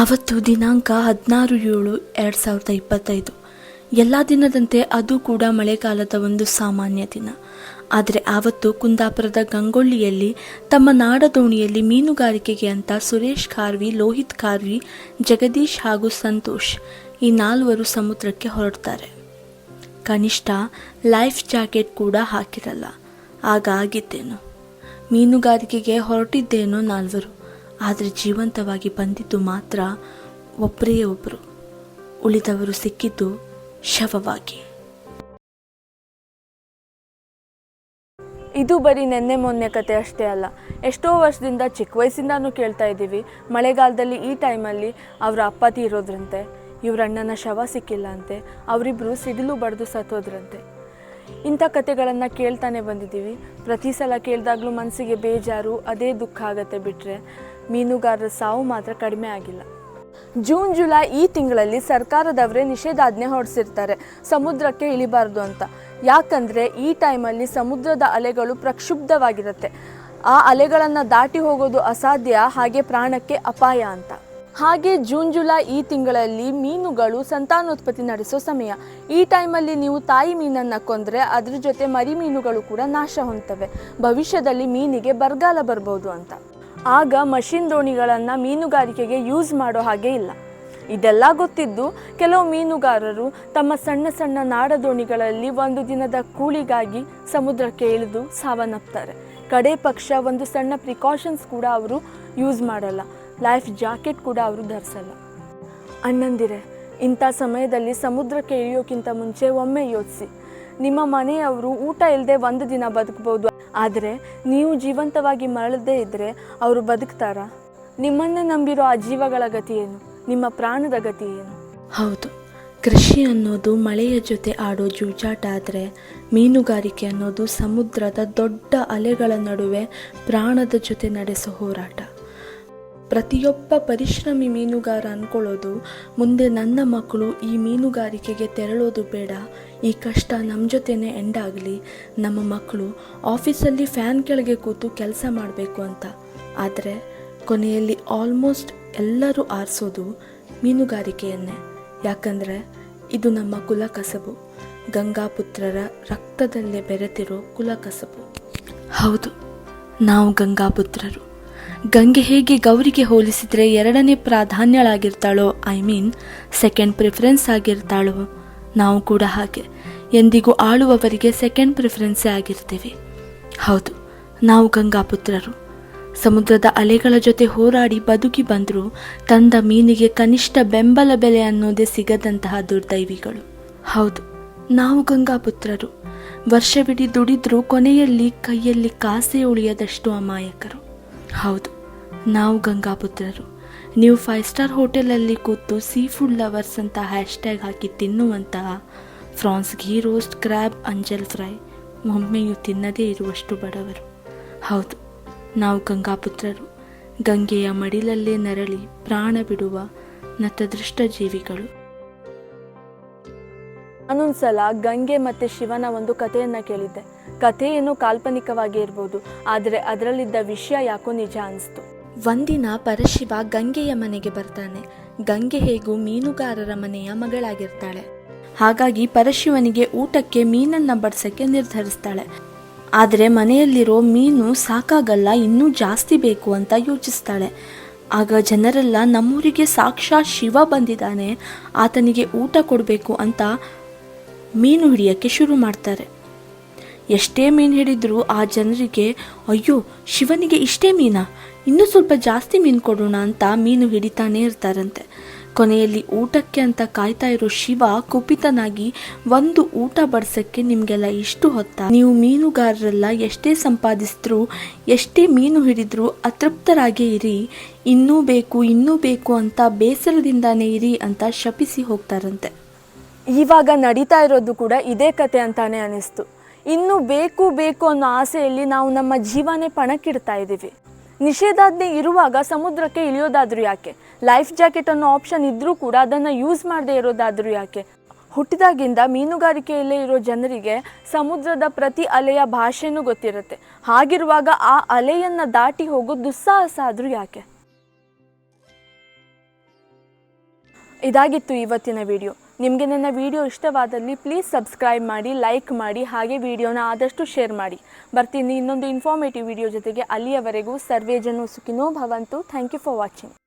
ಆವತ್ತು ದಿನಾಂಕ ಹದಿನಾರು ಏಳು ಎರಡು ಸಾವಿರದ ಇಪ್ಪತ್ತೈದು. ಎಲ್ಲ ದಿನದಂತೆ ಅದು ಕೂಡ ಮಳೆಗಾಲದ ಒಂದು ಸಾಮಾನ್ಯ ದಿನ. ಆದರೆ ಆವತ್ತು ಕುಂದಾಪುರದ ಗಂಗೊಳ್ಳಿಯಲ್ಲಿ ತಮ್ಮ ನಾಡದೋಣಿಯಲ್ಲಿ ಮೀನುಗಾರಿಕೆಗೆ ಅಂತ ಸುರೇಶ್ ಖಾರ್ವಿ, ಲೋಹಿತ್ ಖಾರ್ವಿ, ಜಗದೀಶ್ ಹಾಗೂ ಸಂತೋಷ್ ಈ ನಾಲ್ವರು ಸಮುದ್ರಕ್ಕೆ ಹೊರಡ್ತಾರೆ. ಕನಿಷ್ಠ ಲೈಫ್ ಜಾಕೆಟ್ ಕೂಡ ಹಾಕಿರಲ್ಲ. ಆಗ ಆಗಿದ್ದೇನು? ಮೀನುಗಾರಿಕೆಗೆ ಹೊರಟಿದ್ದೇನೋ ನಾಲ್ವರು. ಆದರೆ ಜೀವಂತವಾಗಿ ಬಂದಿದ್ದು ಮಾತ್ರ ಒಬ್ಬರೇ ಒಬ್ಬರು ಉಳಿದವರು ಸಿಕ್ಕಿದ್ದು ಶವವಾಗಿ. ಇದು ಬರೀ ನೆನ್ನೆ ಮೊನ್ನೆ ಕತೆ ಅಷ್ಟೇ ಅಲ್ಲ. ಎಷ್ಟೋ ವರ್ಷದಿಂದ ಚಿಕ್ಕ ವಯಸ್ಸಿಂದಾನು ಕೇಳ್ತಾ ಇದ್ದೀವಿ. ಮಳೆಗಾಲದಲ್ಲಿ ಈ ಟೈಮಲ್ಲಿ ಅವರ ಅಪ್ಪ ತೀರೋದ್ರಂತೆ, ಇವ್ರ ಅಣ್ಣನ ಶವ ಸಿಕ್ಕಿಲ್ಲ ಅಂತೆ ಅವರಿಬ್ಬರು ಸಿಡಿಲು ಬಡಿದು ಸತ್ತೋದ್ರಂತೆ. ಇಂಥ ಕತೆಗಳನ್ನು ಕೇಳ್ತಾನೆ ಬಂದಿದ್ದೀವಿ. ಪ್ರತಿ ಸಲ ಕೇಳಿದಾಗಲೂ ಮನಸ್ಸಿಗೆ ಬೇಜಾರು, ಅದೇ ದುಃಖ ಆಗತ್ತೆ ಬಿಟ್ಟರೆ ಮೀನುಗಾರರ ಸಾವು ಮಾತ್ರ ಕಡಿಮೆ ಆಗಿಲ್ಲ. ಜೂನ್, ಜುಲೈ ಈ ತಿಂಗಳಲ್ಲಿ ಸರ್ಕಾರದವರೇ ನಿಷೇಧಾಜ್ಞೆ ಹೊರಡಿಸಿರ್ತಾರೆ. ಸಮುದ್ರಕ್ಕೆ ಇಳಿಬಾರ್ದು ಅಂತ. ಯಾಕಂದ್ರೆ ಈ ಟೈಮಲ್ಲಿ ಸಮುದ್ರದ ಅಲೆಗಳು ಪ್ರಕ್ಷುಬ್ಧವಾಗಿರುತ್ತೆ. ಆ ಅಲೆಗಳನ್ನು ದಾಟಿ ಹೋಗೋದು ಅಸಾಧ್ಯ, ಹಾಗೆ ಪ್ರಾಣಕ್ಕೆ ಅಪಾಯ ಅಂತ. ಹಾಗೆ ಜೂನ್, ಜುಲೈ ಈ ತಿಂಗಳಲ್ಲಿ ಮೀನುಗಳು ಸಂತಾನೋತ್ಪತ್ತಿ ನಡೆಸೋ ಸಮಯ. ಈ ಟೈಮಲ್ಲಿ ನೀವು ತಾಯಿ ಮೀನನ್ನು ಕೊಂದ್ರೆ ಅದ್ರ ಜೊತೆ ಮರಿ ಮೀನುಗಳು ಕೂಡ ನಾಶ ಹೊಂದ್ತವೆ. ಭವಿಷ್ಯದಲ್ಲಿ ಮೀನಿಗೆ ಬರಗಾಲ ಬರ್ಬೋದು ಅಂತ. ಆಗ ಮಷಿನ್ ದೋಣಿಗಳನ್ನು ಮೀನುಗಾರಿಕೆಗೆ ಯೂಸ್ ಮಾಡೋ ಹಾಗೆ ಇಲ್ಲ. ಇದೆಲ್ಲ ಗೊತ್ತಿದ್ದು ಕೆಲವು ಮೀನುಗಾರರು ತಮ್ಮ ಸಣ್ಣ ಸಣ್ಣ ನಾಡ ದೋಣಿಗಳಲ್ಲಿ ಒಂದು ದಿನದ ಕೂಲಿಗಾಗಿ ಸಮುದ್ರಕ್ಕೆ ಇಳಿದು ಸಾವನ್ನಪ್ತಾರೆ. ಕಡೆ ಪಕ್ಷ ಒಂದು ಸಣ್ಣ ಪ್ರಿಕಾಷನ್ಸ್ ಕೂಡ ಅವರು ಯೂಸ್ ಮಾಡಲ್ಲ. ಲೈಫ್ ಜಾಕೆಟ್ ಕೂಡ ಅವರು ಧರಿಸಲ್ಲ. ಅಣ್ಣಂದಿರೆ, ಇಂಥ ಸಮಯದಲ್ಲಿ ಸಮುದ್ರಕ್ಕೆ ಇಳಿಯೋಕ್ಕಿಂತ ಮುಂಚೆ ಒಮ್ಮೆ ಯೋಚಿಸಿ. ನಿಮ್ಮ ಮನೆಯವರು ಊಟ ಇಲ್ಲದೆ ಒಂದು ದಿನ ಬದುಕ್ಬೋದು ಆದರೆ ನೀವು ಜೀವಂತವಾಗಿ ಮರಳದೇ ಇದ್ದರೆ ಅವರು ಬದುಕ್ತಾರಾ? ನಿಮ್ಮನ್ನೇ ನಂಬಿರೋ ಆ ಜೀವಗಳ ಗತಿ ಏನು? ನಿಮ್ಮ ಪ್ರಾಣದ ಗತಿ ಏನು? ಹೌದು. ಕೃಷಿ ಅನ್ನೋದು ಮಳೆಯ ಜೊತೆ ಆಡೋ ಜೂಜಾಟ ಆದರೆ ಮೀನುಗಾರಿಕೆ ಅನ್ನೋದು ಸಮುದ್ರದ ದೊಡ್ಡ ಅಲೆಗಳ ನಡುವೆ ಪ್ರಾಣದ ಜೊತೆ ನಡೆಸೋ ಹೋರಾಟ. ಪ್ರತಿಯೊಬ್ಬ ಪರಿಶ್ರಮಿ ಮೀನುಗಾರ ಅನ್ಕೊಳ್ಳೋದು, ಮುಂದೆ ನನ್ನ ಮಕ್ಕಳು ಈ ಮೀನುಗಾರಿಕೆಗೆ ತೆರಳೋದು ಬೇಡ. ಈ ಕಷ್ಟ ನಮ್ಮ ಜೊತೆನೇ ಎಂಡ್ ಆಗಲಿ. ನಮ್ಮ ಮಕ್ಕಳು ಆಫೀಸಲ್ಲಿ ಫ್ಯಾನ್ ಕೆಳಗೆ ಕೂತು ಕೆಲಸ ಮಾಡಬೇಕು ಅಂತ. ಆದರೆ ಕೊನೆಯಲ್ಲಿ ಆಲ್ಮೋಸ್ಟ್ ಎಲ್ಲರೂ ಆರಿಸೋದು ಮೀನುಗಾರಿಕೆಯನ್ನೇ. ಯಾಕಂದರೆ ಇದು ನಮ್ಮ ಕುಲ ಕಸಬು ಗಂಗಾಪುತ್ರರ ರಕ್ತದಲ್ಲೇ ಬೆರೆತಿರೋ ಕುಲ ಕಸಬು ಹೌದು, ನಾವು ಗಂಗಾಪುತ್ರರು. ಗಂಗೆ ಹೇಗೆ ಗೌರಿಗೆ ಹೋಲಿಸಿದರೆ ಎರಡನೇ ಪ್ರಾಧಾನ್ಯಳಾಗಿರ್ತಾಳೋ ಐ ಮೀನ್ ಸೆಕೆಂಡ್ ಪ್ರಿಫರೆನ್ಸ್ ಆಗಿರ್ತಾಳೋ, ನಾವು ಕೂಡ ಹಾಗೆ. ಎಂದಿಗೂ ಆಳುವವರಿಗೆ ಸೆಕೆಂಡ್ ಪ್ರಿಫರೆನ್ಸೇ ಆಗಿರ್ತೀವಿ. ಹೌದು, ನಾವು ಗಂಗಾಪುತ್ರರು. ಸಮುದ್ರದ ಅಲೆಗಳ ಜೊತೆ ಹೋರಾಡಿ ಬದುಕಿ ಬಂದರೂ, ತಂದ ಮೀನಿಗೆ ಕನಿಷ್ಠ ಬೆಂಬಲ ಬೆಲೆ ಅನ್ನೋದೇ ಸಿಗದಂತಹ ದುರ್ದೈವಿಗಳು. ಹೌದು, ನಾವು ಗಂಗಾಪುತ್ರರು. ವರ್ಷವಿಡೀ ದುಡಿದ್ರೂ ಕೊನೆಯಲ್ಲಿ ಕೈಯಲ್ಲಿ ಕಾಸೆ ಉಳಿಯದಷ್ಟು ಅಮಾಯಕರು. ಹೌದು ನಾವು ಗಂಗಾಪುತ್ರರು. ನೀವು ಫೈವ್ ಸ್ಟಾರ್ ಹೋಟೆಲಲ್ಲಿ ಕೂತು ಸೀ ಫುಡ್ ಲವರ್ಸ್ ಅಂತ ಹ್ಯಾಶ್ ಟ್ಯಾಗ್ ಹಾಕಿ ತಿನ್ನುವಂತಹ prawns ghee roast crab anjal fry ಒಮ್ಮೆಯೂ ತಿನ್ನದೇ ಇರುವಷ್ಟು ಬಡವರು. ಹೌದು, ನಾವು ಗಂಗಾಪುತ್ರರು. ಗಂಗೆಯ ಮಡಿಲಲ್ಲೇ ನರಳಿ ಪ್ರಾಣ ಬಿಡುವ ನತದೃಷ್ಟ ಜೀವಿಗಳು. ನಾನೊಂದ್ಸಲ ಗಂಗೆ ಮತ್ತು ಶಿವನ ಒಂದು ಕಥೆಯನ್ನು ಕೇಳಿದ್ದೆ. ಕಥೆ ಏನೋ ಕಾಲ್ಪನಿಕವಾಗಿ ಇರ್ಬೋದು, ಆದರೆ ಅದರಲ್ಲಿದ್ದ ವಿಷಯ ಯಾಕೋ ನಿಜ ಅನಿಸ್ತು. ಒಂದಿನ ಪರಶಿವ ಗಂಗೆಯ ಮನೆಗೆ ಬರ್ತಾನೆ. ಗಂಗೆ ಹೇಗೂ ಮೀನುಗಾರರ ಮನೆಯ ಮಗಳಾಗಿರ್ತಾಳೆ. ಹಾಗಾಗಿ ಪರಶಿವನಿಗೆ ಊಟಕ್ಕೆ ಮೀನನ್ನ ಬಡ್ಸಕ್ಕೆ ನಿರ್ಧರಿಸ್ತಾಳೆ. ಆದರೆ ಮನೆಯಲ್ಲಿರೋ ಮೀನು ಸಾಕಾಗಲ್ಲ, ಇನ್ನೂ ಜಾಸ್ತಿ ಬೇಕು ಅಂತ ಯೋಚಿಸ್ತಾಳೆ. ಆಗ ಜನರೆಲ್ಲ ನಮ್ಮೂರಿಗೆ ಸಾಕ್ಷಾತ್ ಶಿವ ಬಂದಿದ್ದಾನೆ. ಆತನಿಗೆ ಊಟ ಕೊಡಬೇಕು ಅಂತ ಮೀನು ಹಿಡಿಯಕ್ಕೆ ಶುರು ಮಾಡ್ತಾರೆ. ಎಷ್ಟೇ ಮೀನು ಹಿಡಿದ್ರೂ ಆ ಜನರಿಗೆ, ಅಯ್ಯೋ, ಶಿವನಿಗೆ ಇಷ್ಟೇ ಮೀನಾ? ಇನ್ನೂ ಸ್ವಲ್ಪ ಜಾಸ್ತಿ ಮೀನು ಕೊಡೋಣ ಅಂತ ಮೀನು ಹಿಡಿತಾನೇ ಇರ್ತಾರಂತೆ. ಕೊನೆಯಲ್ಲಿ ಊಟಕ್ಕೆ ಅಂತ ಕಾಯ್ತಾ ಇರೋ ಶಿವ ಕುಪಿತನಾಗಿ, ಒಂದು ಊಟ ಬಡ್ಸಕ್ಕೆ ನಿಮಗೆಲ್ಲ ಇಷ್ಟು ಹೊತ್ತ? ನೀವು ಮೀನುಗಾರರೆಲ್ಲ ಎಷ್ಟೇ ಸಂಪಾದಿಸಿದ್ರು, ಎಷ್ಟೇ ಮೀನು ಹಿಡಿದ್ರೂ ಅತೃಪ್ತರಾಗೇ ಇರಿ. ಇನ್ನೂ ಬೇಕು ಇನ್ನೂ ಬೇಕು ಅಂತ ಬೇಸರದಿಂದಾನೇ ಇರಿ ಅಂತ ಶಪಿಸಿ ಹೋಗ್ತಾರಂತೆ. ಇವಾಗ ನಡೀತಾ ಇರೋದು ಕೂಡ ಇದೇ ಕತೆ ಅಂತಾನೆ ಅನಿಸ್ತು. ಇನ್ನು ಬೇಕು ಬೇಕು ಅನ್ನೋ ಆಸೆಯಲ್ಲಿ ನಾವು ನಮ್ಮ ಜೀವನೇ ಪಣಕ್ಕಿಡ್ತಾ ಇದ್ದೀವಿ. ನಿಷೇಧಾಜ್ಞೆ ಇರುವಾಗ ಸಮುದ್ರಕ್ಕೆ ಇಳಿಯೋದಾದ್ರೂ ಯಾಕೆ? ಲೈಫ್ ಜಾಕೆಟ್ ಅನ್ನೋ ಆಪ್ಷನ್ ಇದ್ರೂ ಕೂಡ ಅದನ್ನು ಯೂಸ್ ಮಾಡದೇ ಇರೋದಾದ್ರೂ ಯಾಕೆ? ಹುಟ್ಟಿದಾಗಿಂದ ಮೀನುಗಾರಿಕೆಯಲ್ಲೇ ಇರೋ ಜನರಿಗೆ ಸಮುದ್ರದ ಪ್ರತಿ ಅಲೆಯ ಭಾಷೆನೂ ಗೊತ್ತಿರುತ್ತೆ. ಹಾಗಿರುವಾಗ ಆ ಅಲೆಯನ್ನು ದಾಟಿ ಹೋಗೋ ದುಸ್ಸಾಹಸ ಆದರೂ ಯಾಕೆ? ಇದಾಗಿತ್ತು ಇವತ್ತಿನ ವಿಡಿಯೋ ನಿಮಗೆ ನನ್ನ ವಿಡಿಯೋ ಇಷ್ಟವಾದಲ್ಲಿ ಪ್ಲೀಸ್ ಸಬ್ಸ್ಕ್ರೈಬ್ ಮಾಡಿ ಲೈಕ್ ಮಾಡಿ, ಹಾಗೆ ವಿಡಿಯೋನ ಆದಷ್ಟು ಶೇರ್ ಮಾಡಿ. ಬರ್ತೀನಿ ಇನ್ನೊಂದು ಇನ್ಫಾರ್ಮೇಟಿವ್ ವಿಡಿಯೋ ಜೊತೆಗೆ ಅಲ್ಲಿಯವರೆಗೂ ಸರ್ವೇ ಜನ ಸುಖಿನೋ ಭವಂತು. Thank you for watching